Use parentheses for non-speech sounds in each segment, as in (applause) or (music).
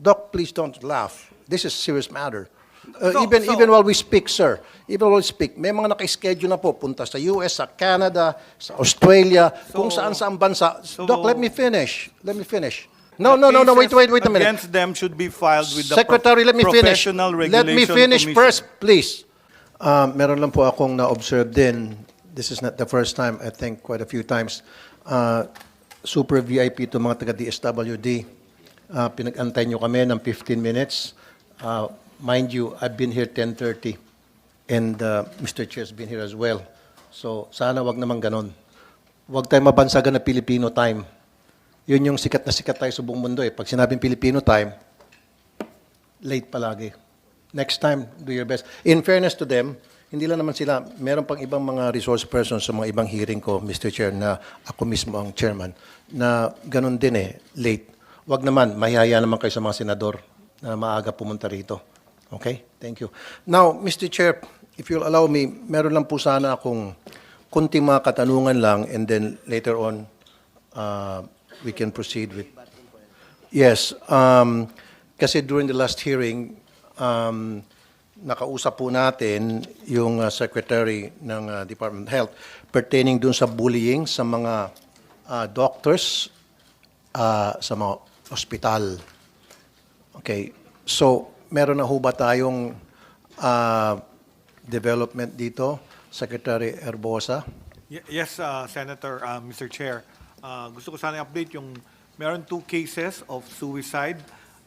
Doc, please don't laugh. This is serious matter. Uh, So- even so- even while we speak, sir, even while we speak, may mga naka-schedule na po punta sa US, sa Canada, sa Australia, kung So- saan saan bansa. so- Doc, let me finish. Let me finish. No, no, no, no, wait, wait, wait a minute. Against them should be filed with the Secretary, let me finish. Professional Let me Regulation finish Commission. first, please. Uh, meron lang po akong na-observe din. This is not the first time, I think quite a few times. Uh, super VIP to mga taga-DSWD. Uh, pinag-antay nyo kami ng 15 minutes. Uh, mind you, I've been here 10.30 and uh, Mr. Chair's been here as well. So sana wag naman ganon. Huwag tayo mabansagan na Filipino time. Yun yung sikat na sikat tayo sa buong mundo eh. Pag sinabing Filipino time, late palagi. Next time, do your best. In fairness to them, hindi lang naman sila, meron pang ibang mga resource persons sa mga ibang hearing ko, Mr. Chair, na ako mismo ang chairman, na ganun din eh, late. Wag naman, mahihaya naman kayo sa mga senador na maaga pumunta rito. Okay? Thank you. Now, Mr. Chair, if you'll allow me, meron lang po sana akong kunting mga katanungan lang and then later on, uh, we can proceed with Yes, um, kasi during the last hearing, um, nakausap po natin yung uh, Secretary ng uh, Department of Health pertaining dun sa bullying sa mga uh, doctors uh, sa mga ospital. Okay, so meron na ho ba tayong uh, development dito, Secretary Erbosa? Ye- Yes, uh, Senator, uh, Mr. Chair. Uh, Gusto ko sana i-update yung meron two cases of suicide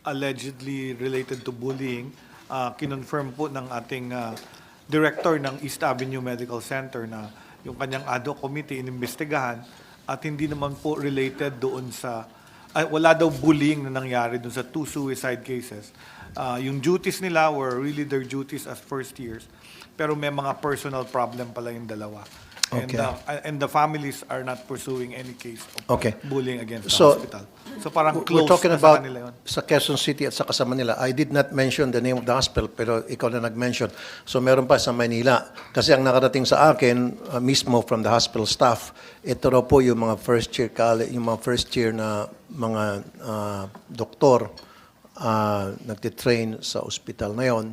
allegedly related to bullying. Uh, Kinonfirm po ng ating uh, director ng East Avenue Medical Center na yung kanyang ad hoc committee inimbestigahan at hindi naman po related doon sa ay, wala daw bullying na nangyari doon sa two suicide cases. Uh, yung duties nila were really their duties as first years. Pero may mga personal problem pala yung dalawa. And, Okay. uh, and the families are not pursuing any case of Okay. bullying against the So, hospital. So parang We're close talking na sa about kanila yun. sa Quezon City at sa kasama nila. I did not mention the name of the hospital, pero ikaw na nag-mention. So meron pa sa Manila. Kasi ang nakarating sa akin, uh, mismo from the hospital staff, ito raw po yung mga first year college, yung mga first year na mga uh, doktor uh, nagtitrain sa ospital na yon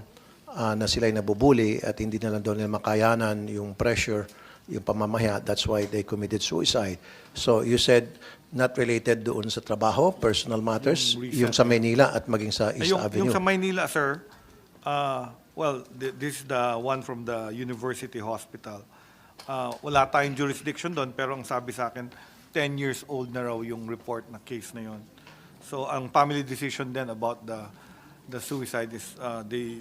uh, na sila'y nabubuli at hindi na lang doon nila makayanan yung pressure, yung pamamaya. That's why they committed suicide. So you said not related doon sa trabaho, personal matters, Yung yung sa Manila at maging sa East yung, Avenue. yung sa Maynila, sir, uh, well, th- this is the one from the University Hospital. Uh, wala tayong jurisdiction doon, pero ang sabi sa akin, 10 years old na raw yung report na case na yon. So, ang family decision then about the the suicide is uh, they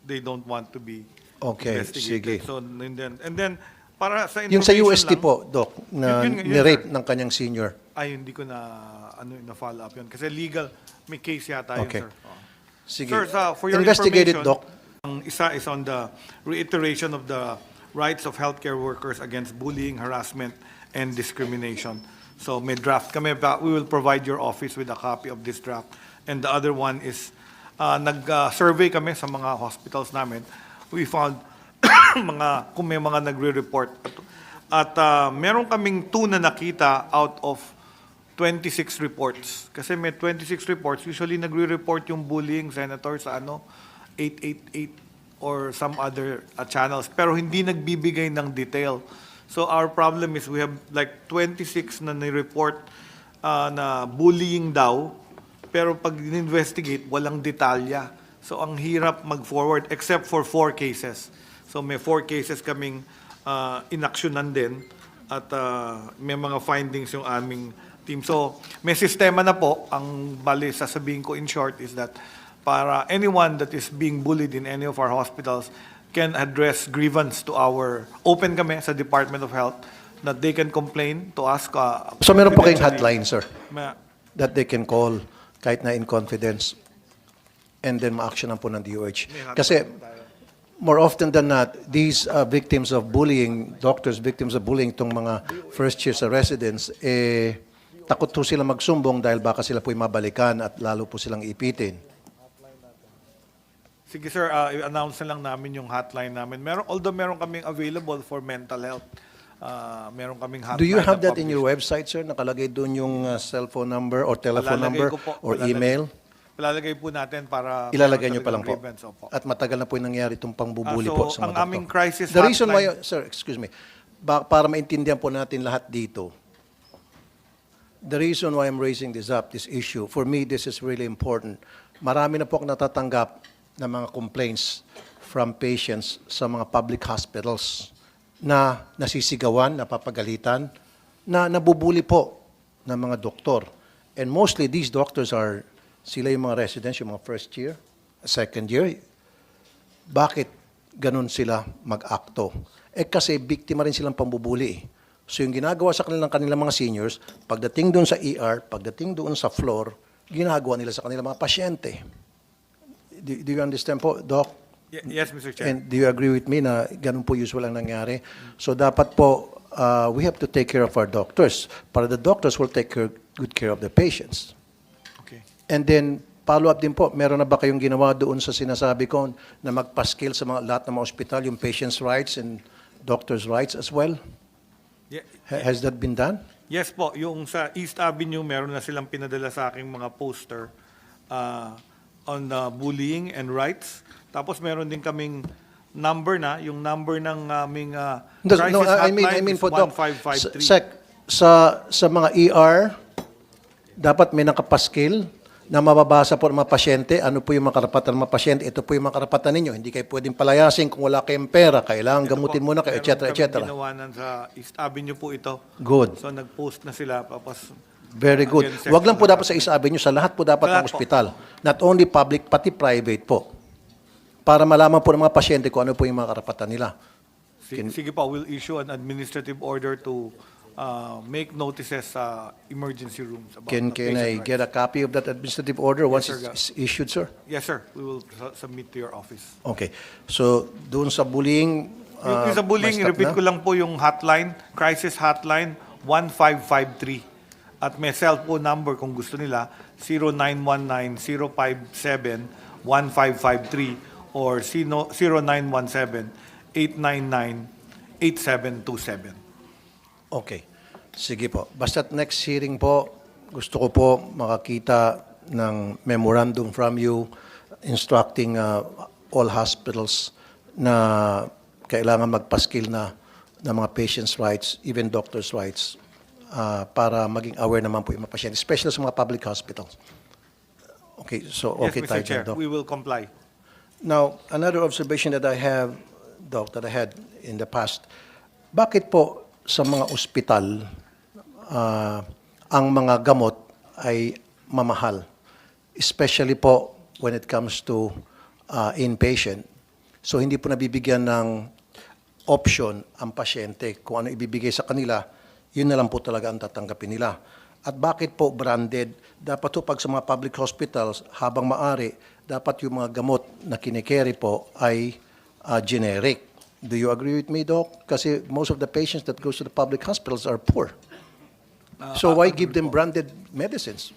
they don't want to be Okay, investigated. sige. So, and then, and then, para sa yung sa UST lang- po, Doc, na Yun- yun- yun, ni-rape ng kanyang senior. Ay, hindi ko na, ano, na follow up yun. Kasi legal, may case yata yun, Okay. sir. Oo. Sige. Sir, sa, for your Investigated, information, Doc. Ang isa is on the reiteration of the rights of healthcare workers against bullying, harassment, and discrimination. So may draft kami, but we will provide your office with a copy of this draft. And the other one is, uh, nag-survey kami sa mga hospitals namin. We found (coughs) mga, kung may mga nagre-report. At, at uh, meron kaming two na nakita out of 26 reports. Kasi may 26 reports. Usually nagre-report yung bullying, Senator, sa ano, 888 or some other uh, channels. Pero hindi nagbibigay ng detail. So our problem is we have like 26 na ni-report uh, na bullying daw. Pero pag investigate walang detalya. So ang hirap mag-forward except for four cases. So may four cases kaming uh, inaksyonan din at uh, may mga findings yung aming team. So may sistema na po. Ang bali sasabihin ko in short is that para anyone that is being bullied in any of our hospitals can address grievance to our open kami sa Department of Health that they can complain to us. Uh, So meron po kayong hotline, sir, Ma- that they can call kahit na in confidence and then ma-actionan po ng DOH. Kasi. More often than not, these uh, victims of bullying, doctors victims of bullying, itong mga first year sa residents, eh, takot po sila magsumbong dahil baka sila po'y mabalikan at lalo po silang ipitin. Sige sir, uh, i-announce na lang namin yung hotline namin. Meron, although meron kaming available for mental health, uh, meron kaming hotline Do you have that in your website, sir? Nakalagay doon yung uh, cellphone number or telephone Palalagay number po, or email? Ilalagay po natin para... Ilalagay nyo pa lang po. opo. At matagal na po yung nangyari itong pangbubuli Ah, so, po sa mga ang doktor. aming crisis The reason why, hotline- sir, excuse me, ba, para maintindihan po natin lahat dito, the reason why I'm raising this up, this issue, for me, this is really important. Marami na po akong natatanggap ng mga complaints from patients sa mga public hospitals na nasisigawan, napapagalitan, na nabubuli po ng mga doktor. And mostly these doctors are, sila yung mga residents, yung mga first year, second year, bakit ganun sila mag-akto? Eh kasi biktima rin silang pambubuli. eh. So yung ginagawa sa kanilang kanilang mga seniors, pagdating doon sa ER, pagdating doon sa floor, ginagawa nila sa kanilang mga pasyente. Do, do you understand po, Doc? Ye- Yes, Mr. Chair. And do you agree with me na ganun po usual ang nangyari? So dapat po, uh, we have to take care of our doctors. Para the doctors will take care, good care of the patients. And then, follow-up din po, meron na ba kayong ginawa doon sa sinasabi ko na magpa-scale sa mga, lahat ng mga ospital, yung patient's rights and doctor's rights as well? Ye- Ha- Has that been done? Yes po, yung sa East Avenue, meron na silang pinadala sa aking mga poster uh, on uh, bullying and rights. Tapos meron din kaming number na, yung number ng aming uh, No, crisis no, I I mean, I hotline mean is po, Doc, 1553. Sec, sa, sa mga ER, dapat may nakapaskil na mababasa po ng mga pasyente, ano po yung mga karapatan ng mga pasyente, ito po yung mga karapatan ninyo. Hindi kayo pwedeng palayasin kung wala kayong pera, kailangan Ito gamutin po, muna kayo, etc. etc. ginawa nan sa East Avenue po ito. Good. So nag-post na sila, tapos Very good. Wag lang po dapat sa East Avenue, sa lahat po dapat ng ospital. Not only public, pati private po. Para malaman po ng mga pasyente kung ano po yung mga karapatan nila. si- Can- sige po, we'll issue an administrative order to uh, make notices sa emergency rooms about Can, can I patient get a copy of that administrative order once sir. it's issued, sir? rights. Yes, sir. We will su- submit to your office. Okay. So, doon sa bullying, Yung uh, yung sa bullying, may stop repeat na? ko lang po yung hotline, crisis hotline 1553. At may cell phone number kung gusto nila, 0919-057-1553 or sino- 0917-899-8727. Okay. Sige po. Basta't next hearing po, gusto ko po makakita ng memorandum from you instructing uh, all hospitals na kailangan magpaskil na ng mga patients' rights, even doctors' rights, uh, para maging aware naman po yung mga pasyente, especially sa mga public hospitals. Okay, so okay yes, tayo Mr. Chair, dyan, Doc. we will comply. Now, another observation that I have, Doc, that I had in the past, bakit po sa mga ospital ah, ang mga gamot ay mamahal? Especially po when it comes to ah, inpatient. So hindi po nabibigyan ng option ang pasyente kung ano ibibigay sa kanila, yun na lang po talaga ang tatanggapin nila. At bakit po branded? Dapat po pag sa mga public hospitals, habang maari, dapat yung mga gamot na kinikerry po ay ah, generic. Do you agree with me, Doc? Kasi most of the patients that goes to the public hospitals are poor. So why give them branded medicines?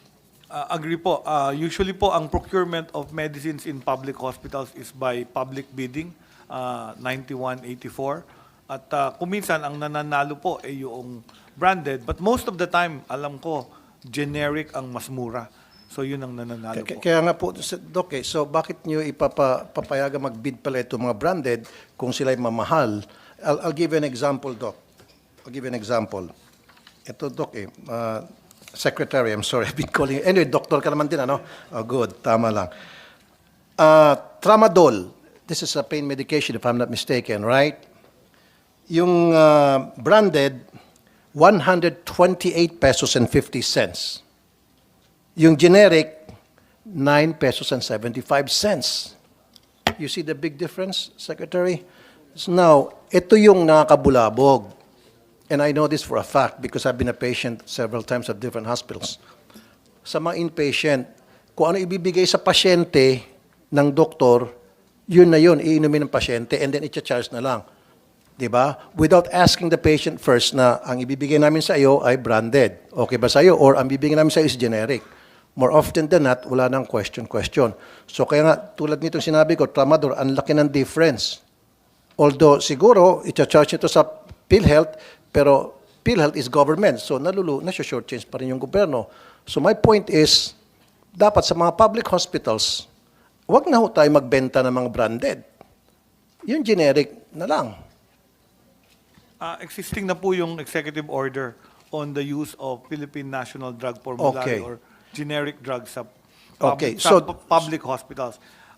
Uh, agree po. Uh, usually po, ang procurement of medicines in public hospitals is by public bidding, uh, 9184. At uh, kuminsan, ang nananalo po ay yung branded. But most of the time, alam ko, generic ang mas mura. So yun ang nananalo Kaya, po. kaya nga po, sa- Doc, eh, so bakit nyo ipapayaga magbid pala ito mga branded kung sila'y mamahal? I'll, I'll give you an example, Doc. I'll give you an example. Ito, Doc, eh, uh, Secretary, I'm sorry, (laughs) I've been calling you. Anyway, doctor ka naman din, ano? Oh, good, tama lang. Uh, tramadol, this is a pain medication if I'm not mistaken, right? Yung uh, branded, 128 pesos and 50 cents. Yung generic, 9 pesos and 75 cents. You see the big difference, Secretary? So now, ito yung nakakabulabog. And I know this for a fact because I've been a patient several times at different hospitals. Sa mga inpatient, kung ano ibibigay sa pasyente ng doktor, yun na yun, iinumin ng pasyente and then i-charge na lang. 'Di ba? Without asking the patient first na ang ibibigay namin sa iyo ay branded. Okay ba sa iyo? Or ang bibigay namin sa iyo is generic. More often than not, wala nang question-question. So kaya nga, tulad nitong sinabi ko, Tramador, ang laki ng difference. Although siguro, i-charge ito sa PhilHealth, pero PhilHealth is government. So nalulu, nasa short change pa rin yung gobyerno. So my point is, dapat sa mga public hospitals, wag na ho tayo magbenta ng mga branded. Yung generic na lang. Ah, existing na po yung executive order on the use of Philippine National Drug Formulary Okay. or generic drugs sa, pub- Okay, sa so- pu- public hospitals.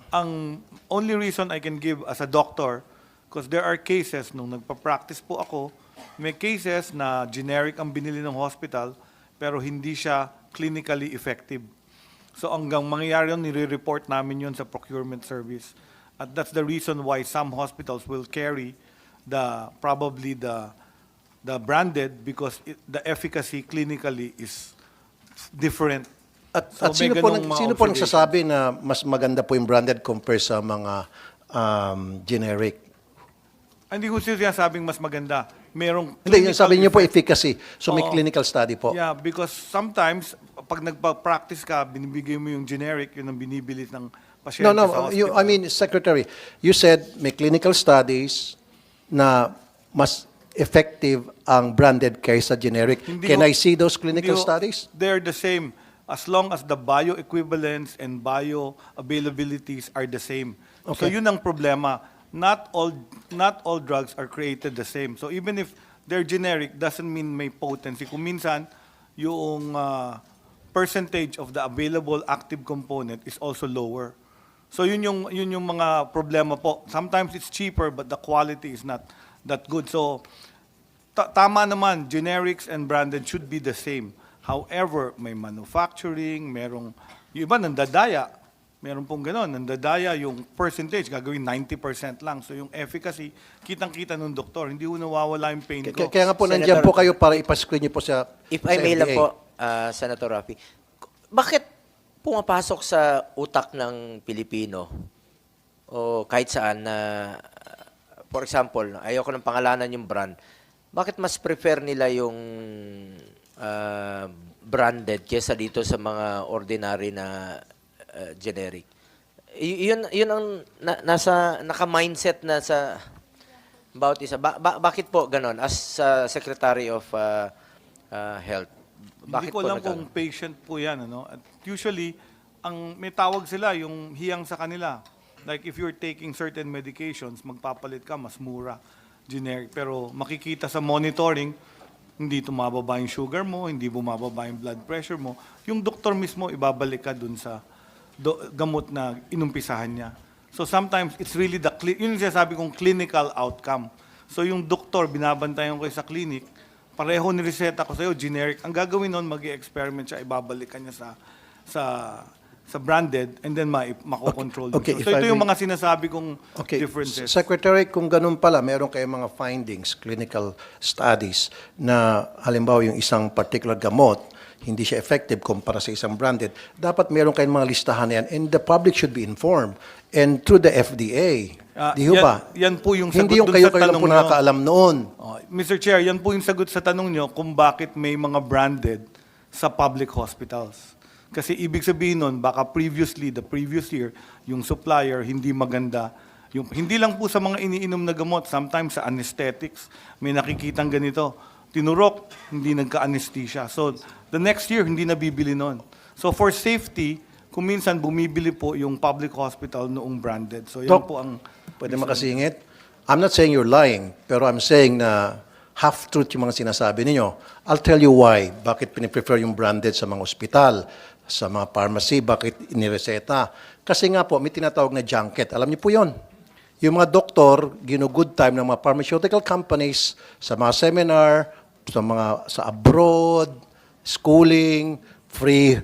Ang only reason I can give as a doctor, because there are cases, nung nagpa-practice po ako, may cases na generic ang binili ng hospital, pero hindi siya clinically effective. So hanggang mangyayari yun, nire-report namin yun sa procurement service. At that's the reason why some hospitals will carry the, probably the, the branded because it, the efficacy clinically is different. At, So, at sino, po, nag- sino po nagsasabi na mas maganda po yung branded compare sa mga um, generic? Hindi ko siya sabing mas maganda. Merong Hindi, yung clinical sabi niyo po effect. efficacy. So may Oo. clinical study po. Yeah, because sometimes, pag nagpa-practice ka, binibigay mo yung generic, yun ang binibili ng pasyente No, no, sa you, hospital. I mean, Secretary, you said may clinical studies na mas effective ang branded kaysa generic. Hindi Can ho- I see those clinical hindi ho- studies? They're the same. As long as the bioequivalence and bioavailabilities are the same. So Okay. yun ang problema. Not all, not all drugs are created the same. So even if they're generic, doesn't mean may potency. Kung minsan, yung ah, percentage of the available active component is also lower. So yun yung yun yung mga problema po. Sometimes it's cheaper but the quality is not that good. So ta- tama naman, generics and branded should be the same. However, may manufacturing, merong, yung iba nandadaya, meron pong gano'n, nandadaya yung percentage, gagawin 90% lang. So yung efficacy, kitang-kita ng doktor, hindi ko nawawala yung pain Kaya, ko. kaya nga po Senator- nandiyan po kayo para ipascreen niyo po sa If sa I may lang FDA. po, ah, Senator Rafi, bakit pumapasok sa utak ng Pilipino o kahit saan na, for example, ayoko ng pangalanan yung brand, bakit mas prefer nila yung ah, branded kesa dito sa mga ordinary na ah, generic? Y- yun, yun ang na- nasa, naka-mindset na sa bawat isa. Ba- ba- bakit po ganon? As ah, Secretary of ah, ah, Health, Hindi bakit ko po alam kung patient po yan. Ano? At usually, ang may tawag sila, yung hiyang sa kanila. Like if you're taking certain medications, magpapalit ka, mas mura, generic. Pero makikita sa monitoring, hindi tumababa yung sugar mo, hindi bumababa yung blood pressure mo. Yung doktor mismo, ibabalik ka dun sa do- gamot na inumpisahan niya. So sometimes, it's really the, yun yung sinasabi kong clinical outcome. So yung doktor, binabantayan ko sa clinic, pareho ni reseta ko sa'yo, generic. Ang gagawin nun, mag experiment siya, ibabalik ka niya sa, sa, sa branded, and then ma makokontrol mo. Okay, so, so I ito yung may- mga sinasabi kong Okay, differences. Secretary, kung ganun pala, meron kayong mga findings, clinical studies, na halimbawa yung isang particular gamot, hindi siya effective kumpara sa isang branded, dapat meron kayong mga listahan na yan and the public should be informed. And through the FDA, Ah, di ho yan- ba? yan po yung sagot Hindi yung dun kayo, sa kayo lang tanong po nyo. nakakaalam noon. Oh, Mr. Chair, yan po yung sagot sa tanong nyo kung bakit may mga branded sa public hospitals. Kasi ibig sabihin nun, baka previously, the previous year, yung supplier hindi maganda. Yung, hindi lang po sa mga iniinom na gamot, sometimes sa anesthetics, may nakikitang ganito. Tinurok, hindi nagka-anesthesia. So, the next year, hindi nabibili nun. So, for safety, kung minsan bumibili po yung public hospital noong branded. So, yan Doc, po ang... Pwede makasingit? I'm not saying you're lying, pero I'm saying na half-truth yung mga sinasabi ninyo. I'll tell you why. Bakit piniprefer yung branded sa mga ospital, sa mga pharmacy, bakit inireseta. Kasi nga po, may tinatawag na junket. Alam niyo po yon. Yung mga doktor, gino-good time ng mga pharmaceutical companies sa mga seminar, sa mga sa abroad, schooling, free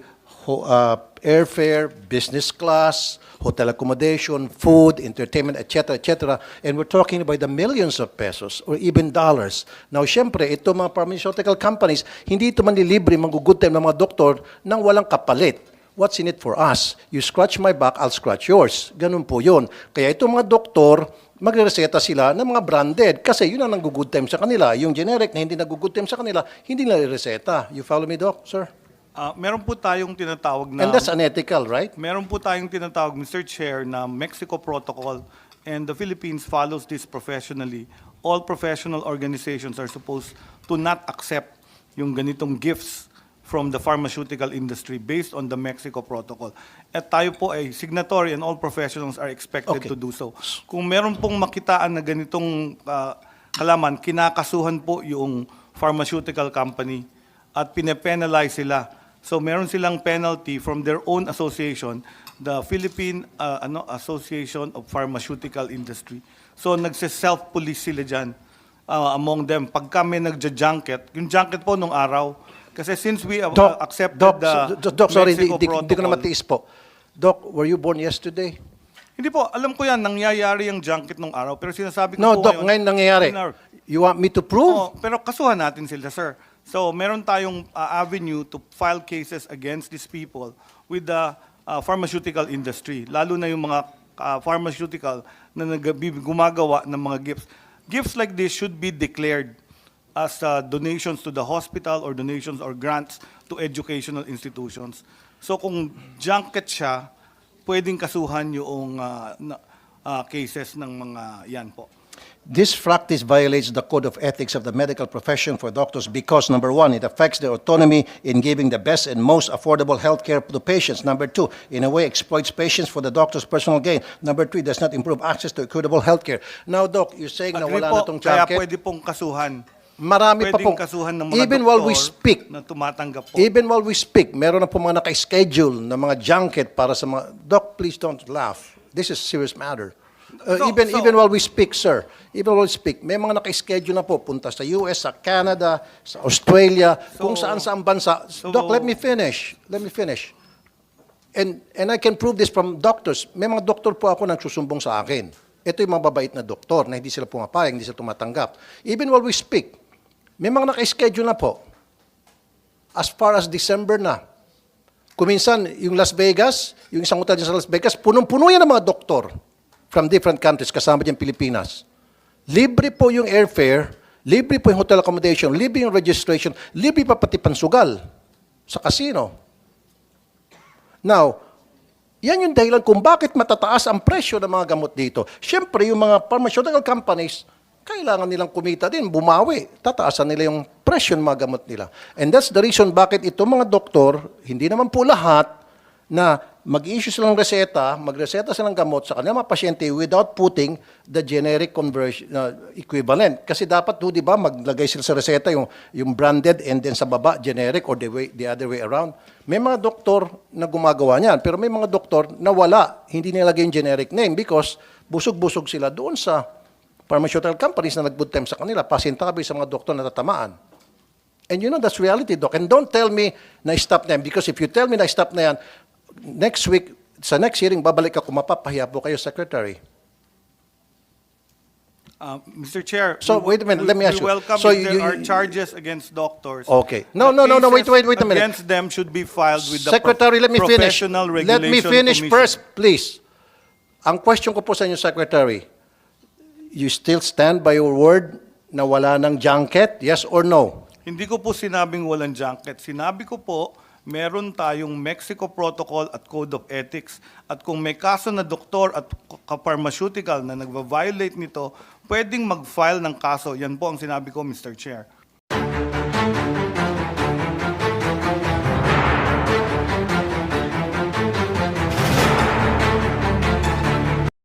ho- uh, airfare, business class, hotel accommodation, food, entertainment, etc., etc. And we're talking about the millions of pesos or even dollars. Now, syempre, ito mga pharmaceutical companies, hindi ito manlilibre, mag-good time ng mga doktor nang walang kapalit. What's in it for us? You scratch my back, I'll scratch yours. Ganun po yun. Kaya itong mga doktor, magreseta sila ng mga branded kasi yun ang nag-good time sa kanila. Yung generic na hindi nag-good time sa kanila, hindi nila reseta. You follow me, Doc, sir? Ah, meron po tayong tinatawag na... And that's unethical, right? Meron po tayong tinatawag, Mr. Chair, na Mexico Protocol and the Philippines follows this professionally. All professional organizations are supposed to not accept yung ganitong gifts from the pharmaceutical industry based on the Mexico Protocol. At tayo po ay signatory and all professionals are expected Okay. to do so. Kung meron pong makitaan na ganitong ah, kalaman, kinakasuhan po yung pharmaceutical company at pinapenalize sila. So meron silang penalty from their own association, the Philippine ah, ano, Association of Pharmaceutical Industry. So nagse-self-police sila dyan ah, among them. Pagka may nagja-junket, yung junket po nung araw, kasi since we have Doc, ah, accepted Doc, the so- Doc, sorry, di, Mexico di, di ko na Protocol- matiis po. Doc, were you born yesterday? Hindi po, alam ko yan, nangyayari yung junket nung araw. Pero sinasabi ko No, po Doc, ngayon nangyayari. in our- You want me to prove? Oo, pero kasuhan natin sila, sir. So, meron tayong uh, avenue to file cases against these people with the uh, pharmaceutical industry, lalo na yung mga uh, pharmaceutical na nag- gumagawa ng mga gifts. Gifts like this should be declared as uh, donations to the hospital or donations or grants to educational institutions. So, kung junket siya, pwedeng kasuhan yung uh, na- uh, cases ng mga yan po. This practice violates the code of ethics of the medical profession for doctors because, number one, it affects their autonomy in giving the best and most affordable health care to patients. Number two, in a way, exploits patients for the doctor's personal gain. Number three, does not improve access to equitable health care. Now, Doc, you're saying na wala po, na tong kaya junket. pwede pong kasuhan. Marami pa pong, kasuhan ng mga even while we speak, na tumatanggap po. Even while we speak, meron na po mga naka-schedule na mga junket para sa mga, Doc, please don't laugh. This is serious matter. Uh, So- even, so- even while we speak, sir, even while we speak, may mga naka-schedule na po, punta sa US, sa Canada, sa Australia, kung So- saan-saan bansa. so- Doc, let me finish. Let me finish. And, and I can prove this from doctors. May mga doktor po ako nagsusumbong sa akin. Ito yung mga babait na doktor na hindi sila pumapayag, hindi sila tumatanggap. Even while we speak, may mga naka-schedule na po. As far as December na. Kuminsan, yung Las Vegas, yung isang hotel sa Las Vegas, punong-puno yan ng mga doktor from different countries, kasama dyan Pilipinas. Libre po yung airfare, libre po yung hotel accommodation, libre yung registration, libre pa pati pansugal sa casino. Now, yan yung dahilan kung bakit matataas ang presyo ng mga gamot dito. Siyempre, yung mga pharmaceutical companies, kailangan nilang kumita din, bumawi. Tataasan nila yung presyo ng mga gamot nila. And that's the reason bakit itong mga doktor, hindi naman po lahat, na mag-issue silang reseta, magreseta silang gamot sa kanilang mga pasyente without putting the generic conversion uh, equivalent. Kasi dapat, ho, di ba, maglagay sila sa reseta yung, yung branded and then sa baba, generic or the, way, the other way around. May mga doktor na gumagawa niyan, pero may mga doktor na wala, hindi nilagay yung generic name because busog-busog sila doon sa pharmaceutical companies na nag-good time sa kanila, pasintabi sa mga doktor na tatamaan. And you know, that's reality, Doc. And don't tell me na stop na yan. Because if you tell me na stop na yan, next week, sa next hearing, babalik ako, mapapahiya po kayo, Secretary. Uh, Mr. Chair. So, we- wait a minute, let me ask you. We welcome So if there you- are you- charges against doctors. Okay. No, no, no, no, wait, wait, wait a minute. Against them should be filed with the Secretary, let me finish. Let me finish Commission. first, please. Ang question ko po sa inyo, Secretary, you still stand by your word na wala ng junket? Yes or no? Hindi ko po sinabing walang junket. Sinabi ko po, meron tayong Mexico Protocol at Code of Ethics. At kung may kaso na doktor at ka-pharmaceutical na nagva-violate nito, pwedeng mag-file ng kaso. Yan po ang sinabi ko, Mr. Chair.